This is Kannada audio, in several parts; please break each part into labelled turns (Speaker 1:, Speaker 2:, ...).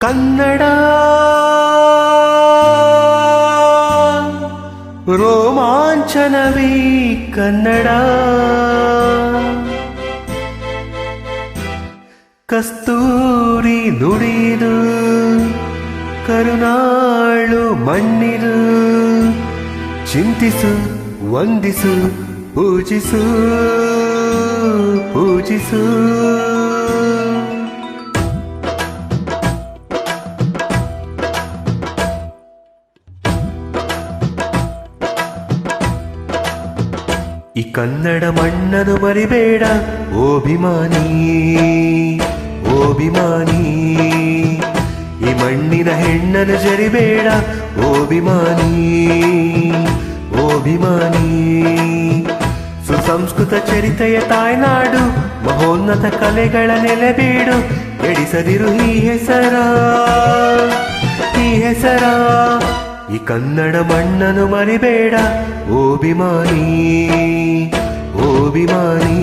Speaker 1: ಕನ್ನಡ ರೋಮಾಂಚನವೀ ಕನ್ನಡ ಕಸ್ತೂರಿ ನುಡಿದು ಕರುನಾಳು ಮಣ್ಣಿದು ಚಿಂತಿಸು ವಂದಿಸು ಪೂಜಿಸು ಪೂಜಿಸು ಈ ಕನ್ನಡ ಮಣ್ಣನು ಮರಿಬೇಡ. ಓಭಿಮಾನಿ ಓಭಿಮಾನಿ ಈ ಮಣ್ಣಿನ ಹೆಣ್ಣನು ಜರಿಬೇಡ. ಓಭಿಮಾನಿ ಓಭಿಮಾನಿ ಸುಸಂಸ್ಕೃತ ಚರಿತೆಯ ತಾಯ್ನಾಡು, ಮಹೋನ್ನತ ಕಲೆಗಳ ನೆಲೆಬೀಡು ಎಡಿಸದಿರು ಈ ಹೆಸರ ಈ ಹೆಸರ. ಈ ಕನ್ನಡ ಮಣ್ಣನು ಮರಿಬೇಡ. ಓಭಿಮಾನಿ ಓಭಿಮಾನಿ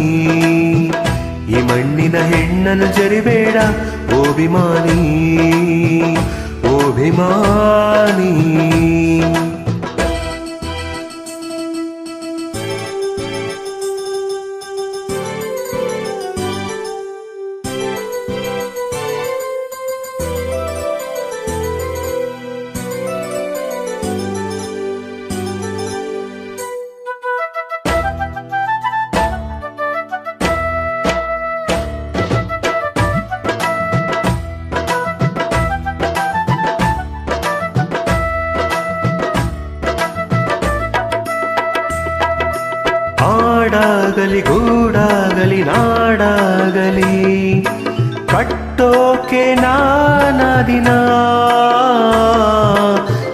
Speaker 1: ಈ ಮಣ್ಣಿನ ಹೆಣ್ಣನ್ನು ಜರಿಬೇಡ ಓಭಿಮಾನಿ ಓಭಿಮಾನಿ ಆಡಾಗಲಿ ಗೂಡಾಗಲಿ, ನಾಡಾಗಲಿ. ಕಟ್ಟೋಕೆ ನಾನದಿನ,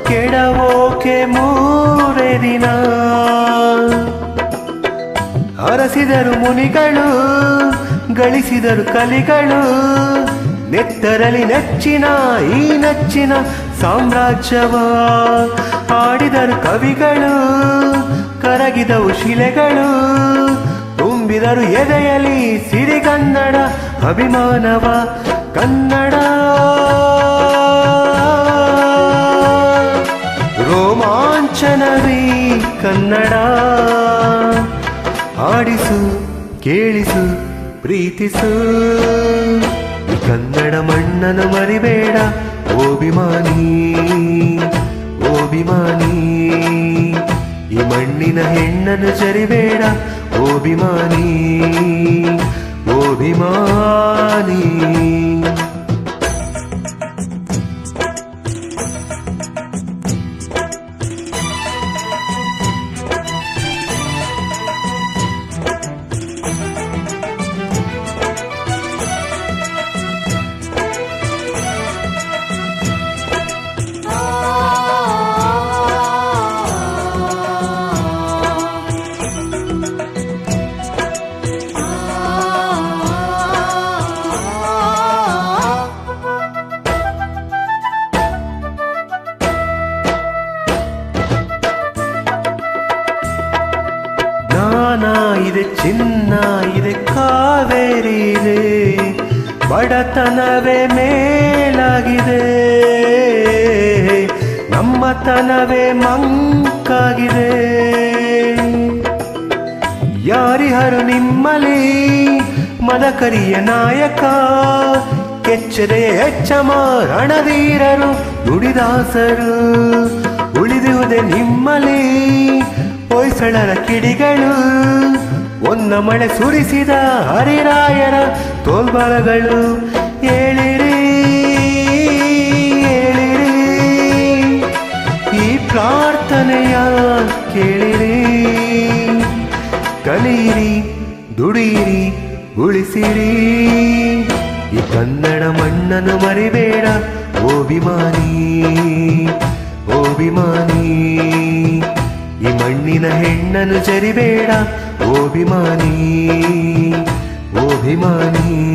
Speaker 1: ಕೆಡವೋಕೆ ಮೂರೇ ದಿನ. ಅರಸಿದರು ಮುನಿಗಳು, ಗಳಿಸಿದರು ಕಲಿಗಳು, ನೆತ್ತರಲಿ ನೆಚ್ಚಿನ, ಈ ನೆಚ್ಚಿನ ಸಾಮ್ರಾಜ್ಯವ. ಆಡಿದರು ಕವಿಗಳು, ಕರಗಿದವು ಶಿಲೆಗಳು ತುಂಬಿದರು ಸಿರಿ ಕನ್ನಡ, ಅಭಿಮಾನವ ಕನ್ನಡ. ರೋಮಾಂಚನವೀ ಕನ್ನಡ. ಆಡಿಸು ಕೇಳಿಸು, ಪ್ರೀತಿಸು. ಕನ್ನಡ ಮಣ್ಣನು ಮರಿಬೇಡ ಓಭಿಮಾನಿ ಓಭಿಮಾನಿ ಈ ಮಣ್ಣಿನ ಹೆಣ್ಣನ್ನು ಜರಿಬೇಡ ಓಭಿಮಾನಿ ಓಭಿಮಾನಿ ಇದೆ ಚಿನ್ನ, ಇದೆ ಕಾವೇರಿ, ಇದೆ ಬಡತನವೇ ಮೇಲಾಗಿದೆ. ನಮ್ಮತನವೇ ಮಂಕಾಗಿದೆ. ಯಾರಿಹರು ನಿಮ್ಮಲಿ ಮದಕರಿಯ ನಾಯಕ, ಕೆಚ್ಚದೆ ಹೆಚ್ಚಮ ರಣವೀರರು ದುಡಿದಾಸರು ಉಳಿದುವುದೇ ನಿಮ್ಮಲಿ ಹೊಯ್ಸಳರ ಕಿಡಿಗಳು ಒನ್ನ ಮಳೆ ಸುರಿಸಿದ ಹರಿರಾಯರ ತೋಲ್ಬಲಗಳು, ಹೇಳಿರಿ ಹೇಳಿರಿ. ಈ ಪ್ರಾರ್ಥನೆಯ ಕೇಳಿರಿ. ಕಲಿಯಿರಿ, ದುಡಿಯಿರಿ, ಉಳಿಸಿರಿ. ಈ ಕನ್ನಡ ಮಣ್ಣನ್ನು ಮರಿಬೇಡ ಓಭಿಮಾನಿ ಓಭಿಮಾನಿ ಈ ಮಣ್ಣಿನ ಹೆಣ್ಣನ್ನು ಜರಿಬೇಡ ಓಭಿಮಾನಿ ಓಭಿಮಾನಿ.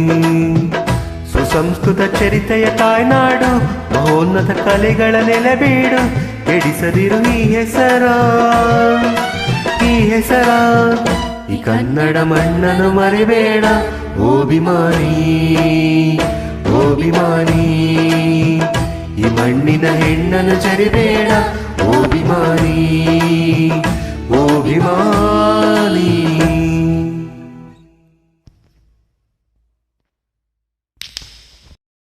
Speaker 1: ಸುಸಂಸ್ಕೃತ ಚರಿತೆಯ ತಾಯ್ನಾಡು, ಮಹೋನ್ನತ ಕಲೆಗಳ ನೆಲೆಬೀಡು ಎಡಿಸದಿರು ಈ ಹೆಸರ. ಈ ಹೆಸರ, ಈ ಕನ್ನಡ ಮಣ್ಣನ್ನು ಮರಿಬೇಡ. ಓಭಿಮಾನಿ ಓಭಿಮಾನಿ. ಮಣ್ಣಿನ ಹೆಣ್ಣನ್ನು ಚರಿಬೇಡ. ಓ ಭೀಮಾನಿ ಓ ಭೀಮಾ